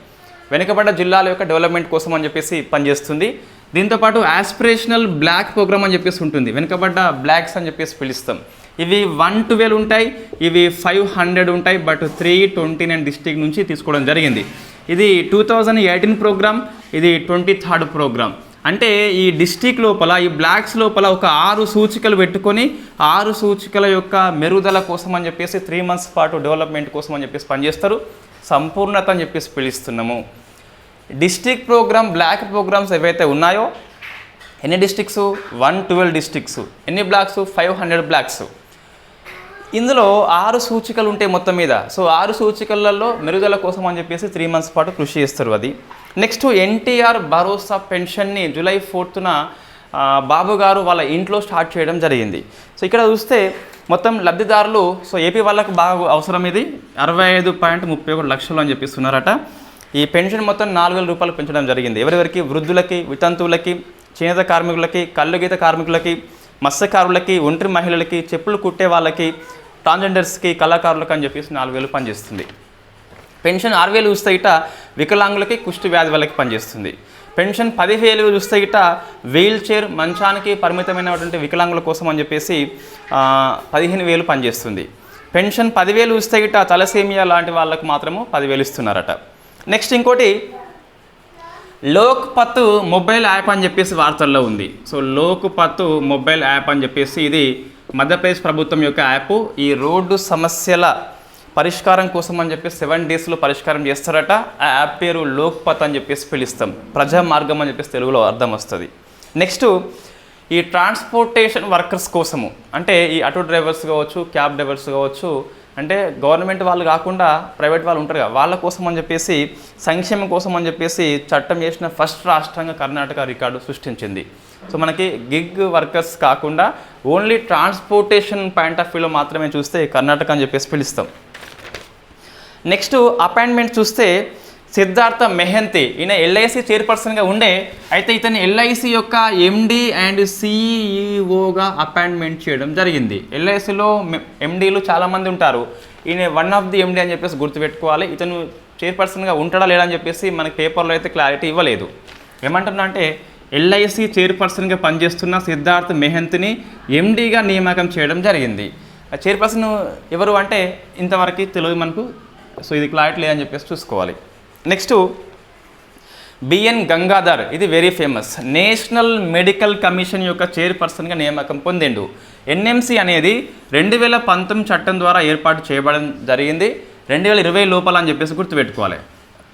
వెనుకబడ్డ జిల్లాల యొక్క డెవలప్మెంట్ కోసం అని చెప్పేసి పనిచేస్తుంది. దీంతోపాటు ఆస్పిరేషనల్ బ్లాక్ ప్రోగ్రామ్ అని చెప్పేసి ఉంటుంది. వెనుకబడ్డ బ్లాక్స్ అని చెప్పేసి పిలుస్తాం. ఇవి వన్ ట్వెల్వ్ ఉంటాయి ఇవి ఫైవ్ హండ్రెడ్ ఉంటాయి but three twenty nine district నుంచి తీసుకోవడం జరిగింది. ఇది టూ థౌజండ్ ఎయిటీన్ ప్రోగ్రామ్ ఇది ట్వంటీ థర్డ్ ప్రోగ్రామ్. అంటే ఈ డిస్టిక్ లోపల ఈ బ్లాక్స్ లోపల ఒక ఆరు సూచికలు పెట్టుకొని ఆరు సూచికల యొక్క మెరుగుదల కోసం అని చెప్పేసి త్రీ మంత్స్ పాటు డెవలప్మెంట్ కోసం అని చెప్పేసి పనిచేస్తారు. సంపూర్ణత అని చెప్పేసి పిలుస్తున్నాము. డిస్టిక్ ప్రోగ్రామ్ బ్లాక్ ప్రోగ్రామ్స్ ఏవైతే ఉన్నాయో ఎన్ని డిస్టిక్స్ వన్ ట్వెల్వ్ డిస్టిక్స్ ఎన్ని బ్లాక్స్? Five hundred blocks. ఇందులో ఆరు సూచికలు ఉంటాయి మొత్తం మీద. సో ఆరు సూచికలలో మెరుగుదల కోసం అని చెప్పేసి త్రీ మంత్స్ పాటు కృషి చేస్తారు అది. నెక్స్ట్ ఎన్టీఆర్ భరోసా పెన్షన్ని జూలై ఫోర్త్న బాబు గారు వాళ్ళ ఇంట్లో స్టార్ట్ చేయడం జరిగింది. సో ఇక్కడ చూస్తే మొత్తం లబ్ధిదారులు సో ఏపీ వాళ్ళకు బాగా అవసరం ఇది. అరవై ఐదు పాయింట్ ముప్పై ఒకటి లక్షలు అని చెప్పిస్తున్నారట. ఈ పెన్షన్ మొత్తం నాలుగు వేల రూపాయలు పెంచడం జరిగింది. ఎవరెవరికి? వృద్ధులకి వితంతువులకి చేనేత కార్మికులకి కళ్ళుగీత కార్మికులకి మత్స్యకారులకి ఒంటరి మహిళలకి చెప్పులు కుట్టే వాళ్ళకి ట్రాన్స్జెండర్స్కి కళాకారులకు అని చెప్పేసి నాలుగు వేలు పనిచేస్తుంది. పెన్షన్ ఆరు వేలు చూస్తే ఇట వికలాంగులకి కుష్టి వ్యాధి వాళ్ళకి పనిచేస్తుంది. పెన్షన్ పదివేలు చూస్తే ఇట వీల్ చైర్ మంచానికి పరిమితమైనటువంటి వికలాంగుల కోసం అని చెప్పేసి పదిహేను వేలు పనిచేస్తుంది. పెన్షన్ పదివేలు చూస్తే ఇట తలసేమియా లాంటి వాళ్ళకు మాత్రము పదివేలు ఇస్తున్నారట. నెక్స్ట్ ఇంకోటి లోక్ పత్తు మొబైల్ యాప్ అని చెప్పేసి వార్తల్లో ఉంది. సో లోక్ పత్తు మొబైల్ యాప్ అని చెప్పేసి ఇది మధ్యప్రదేశ్ ప్రభుత్వం యొక్క యాప్. ఈ రోడ్డు సమస్యల పరిష్కారం కోసం అని చెప్పి సెవెన్ డేస్లో పరిష్కారం చేస్తారట. ఆ యాప్ పేరు లోక్పత్ అని చెప్పేసి పిలుస్తాం. ప్రజా మార్గం అని చెప్పేసి తెలుగులో అర్థం వస్తుంది. నెక్స్ట్ ఈ ట్రాన్స్పోర్టేషన్ వర్కర్స్ కోసము. అంటే ఈ ఆటో డ్రైవర్స్ కావచ్చు క్యాబ్ డ్రైవర్స్ కావచ్చు అంటే గవర్నమెంట్ వాళ్ళు కాకుండా ప్రైవేట్ వాళ్ళు ఉంటారు కదా వాళ్ళ కోసం అని చెప్పేసి సంక్షేమం కోసం అని చెప్పేసి చట్టం చేసిన ఫస్ట్ రాష్ట్రంగా కర్ణాటక రికార్డు సృష్టించింది. సో మనకి గిగ్ వర్కర్స్ కాకుండా ఓన్లీ ట్రాన్స్పోర్టేషన్ పాయింట్ ఆఫ్ వ్యూలో మాత్రమే చూస్తే కర్ణాటక అని చెప్పేసి పిలుస్తాం. నెక్స్ట్ అపాయింట్మెంట్ చూస్తే సిద్ధార్థ మెహంతి. ఈయన ఎల్ఐసి చైర్పర్సన్గా ఉండే. అయితే ఇతను ఎల్ఐసి యొక్క ఎండి అండ్ సిఈఓగా అపాయింట్మెంట్ చేయడం జరిగింది. ఎల్ఐసిలో ఎండీలు చాలామంది ఉంటారు. ఈయన వన్ ఆఫ్ ది ఎండి అని చెప్పేసి గుర్తుపెట్టుకోవాలి. ఇతను చైర్పర్సన్గా ఉంటాడా లేడా అని చెప్పేసి మనకి పేపర్లో అయితే క్లారిటీ ఇవ్వలేదు. ఏమంటున్నా అంటే ఎల్ఐసి చైర్పర్సన్గా పనిచేస్తున్న సిద్ధార్థ్ మెహంత్ని ఎండీగా నియామకం చేయడం జరిగింది. ఆ చైర్పర్సన్ ఎవరు అంటే ఇంతవరకు తెలియదు మనకు. సో ఇది క్లారిటీ లేదని చెప్పేసి చూసుకోవాలి. నెక్స్ట్ బిఎన్ గంగాధర్ ఇది very famous national medical commission యొక్క చైర్పర్సన్గా నియామకం పొందిండు. ఎన్ఎంసి అనేది రెండు వేల పంతొమ్మిది చట్టం ద్వారా ఏర్పాటు చేయబడడం జరిగింది. రెండు వేల ఇరవై లోపల అని చెప్పేసి గుర్తుపెట్టుకోవాలి.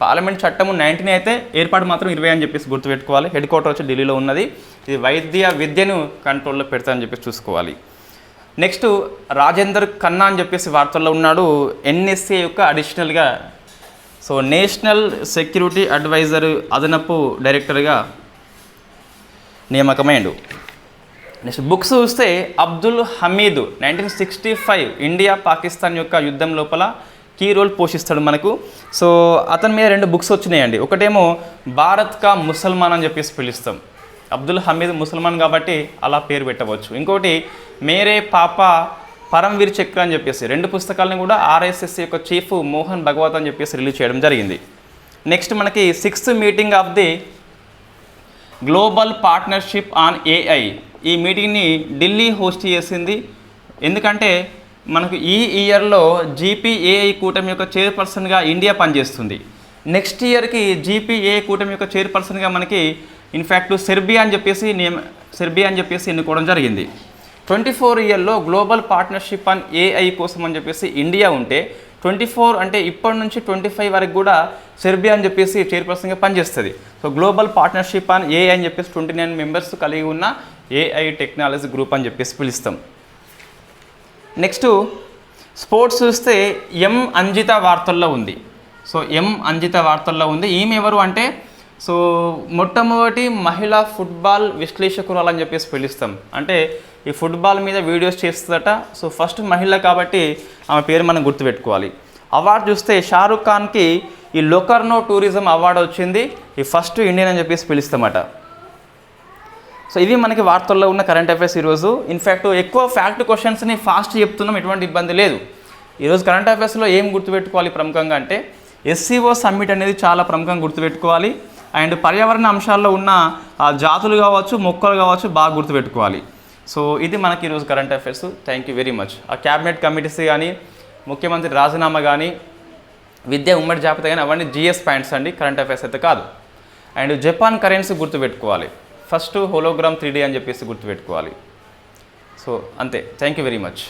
పార్లమెంట్ చట్టము నైన్టీన్ అయితే ఏర్పాటు మాత్రం ఇరవై అని చెప్పేసి గుర్తుపెట్టుకోవాలి. హెడ్ క్వార్టర్ వచ్చి ఢిల్లీలో ఉన్నది. ఇది వైద్య విద్యను కంట్రోల్లో పెడతామని చెప్పేసి చూసుకోవాలి. నెక్స్ట్ రాజేందర్ ఖన్నా అని చెప్పేసి వార్తల్లో ఉన్నాడు. ఎన్ఎస్ఏ యొక్క అడిషనల్గా సో నేషనల్ సెక్యూరిటీ అడ్వైజర్ అదనపు డైరెక్టర్గా నియామకమైండు నెక్స్ట్ బుక్స్ చూస్తే Abdul Hamid nineteen sixty five India Pakistan యొక్క యుద్ధం లోపల కీ రోల్ పోషిస్తాడు మనకు. సో అతని మీద రెండు బుక్స్ వచ్చినాయండి. ఒకటేమో భారత్ కా ముసల్మాన్ అని చెప్పేసి పిలుస్తాం. అబ్దుల్ హమీద్ ముసల్మాన్ కాబట్టి అలా పేరు పెట్టవచ్చు. ఇంకోటి మేరే పాప పరమ్వీర్ చక్ర అని చెప్పేసి. రెండు పుస్తకాలను కూడా ఆర్ఎస్ఎస్ యొక్క చీఫ్ మోహన్ భగవత్ అని చెప్పేసి రిలీజ్ చేయడం జరిగింది. నెక్స్ట్ మనకి sixth meeting of the global partnership on AI. ఈ మీటింగ్ని ఢిల్లీ హోస్ట్ చేసింది. ఎందుకంటే మనకు ఈ ఇయర్లో జీపీఏఐ కూటమి యొక్క చైర్పర్సన్గా ఇండియా పనిచేస్తుంది. నెక్స్ట్ ఇయర్కి జీపీఏఐ కూటమి యొక్క చైర్పర్సన్గా మనకి ఇన్ఫ్యాక్ట్ సెర్బియా అని చెప్పేసి నియమ సెర్బియా అని చెప్పేసి ఎన్నుకోవడం జరిగింది. ట్వంటీ ఫోర్ ఇయర్లో గ్లోబల్ పార్ట్నర్షిప్ ఆన్ ఏఐ కోసం అని చెప్పేసి ఇండియా ఉంటే ట్వంటీ ఫోర్ అంటే ఇప్పటి నుంచి ట్వంటీ ఫైవ్ వరకు కూడా సెర్బియా అని చెప్పేసి చైర్పర్సన్గా పనిచేస్తుంది. So global partnership on AI అని చెప్పేసి ట్వంటీ నైన్ మెంబర్స్ కలిగి ఉన్న ఏఐ టెక్నాలజీ గ్రూప్ అని చెప్పేసి పిలుస్తాం. నెక్స్ట్ స్పోర్ట్స్ చూస్తే ఎం అంజిత వార్తల్లో ఉంది. సో ఎం అంజిత వార్తల్లో ఉంది. ఈమె ఎవరు అంటే సో మొట్టమొదటి మహిళా ఫుట్బాల్ విశ్లేషకురాలు అని చెప్పేసి పిలుస్తాం. అంటే ఈ ఫుట్బాల్ మీద వీడియోస్ చేస్తుందట. సో ఫస్ట్ మహిళ కాబట్టి ఆమె పేరు మనం గుర్తుపెట్టుకోవాలి. అవార్డు చూస్తే షారుఖ్ ఖాన్కి ఈ లొకర్నో టూరిజం అవార్డు వచ్చింది. ఈ ఫస్ట్ ఇండియన్ అని చెప్పేసి పిలుస్తామట. సో ఇది మనకి వార్తల్లో ఉన్న కరెంట్ అఫైర్స్ ఈరోజు ఇన్ఫ్యాక్ట్ ఎక్కువ ఫ్యాక్ట్ క్వశ్చన్స్ని ఫాస్ట్ చెప్తున్నాం ఎటువంటి ఇబ్బంది లేదు. ఈరోజు కరెంట్ అఫైర్స్లో ఏం గుర్తుపెట్టుకోవాలి ప్రముఖంగా అంటే ఎస్సీఓ సమ్మిట్ అనేది చాలా ప్రముఖంగా గుర్తుపెట్టుకోవాలి. అండ్ పర్యావరణ అంశాల్లో ఉన్న జాతులు కావచ్చు మొక్కలు కావచ్చు బాగా గుర్తుపెట్టుకోవాలి. సో ఇది మనకి ఈరోజు current affairs thank you very much ఆ క్యాబినెట్ కమిటీస్ కానీ ముఖ్యమంత్రి రాజీనామా కానీ విద్య ఉమ్మడి జాబితా కానీ అవన్నీ జిఎస్ పాయింట్స్ అండి. కరెంట్ అఫైర్స్ అయితే కాదు. అండ్ జపాన్ కరెన్సీ గుర్తుపెట్టుకోవాలి. ఫస్ట్ హోలోగ్రామ్ త్రీ అని చెప్పేసి గుర్తుపెట్టుకోవాలి. సో అంతే. Thank you very much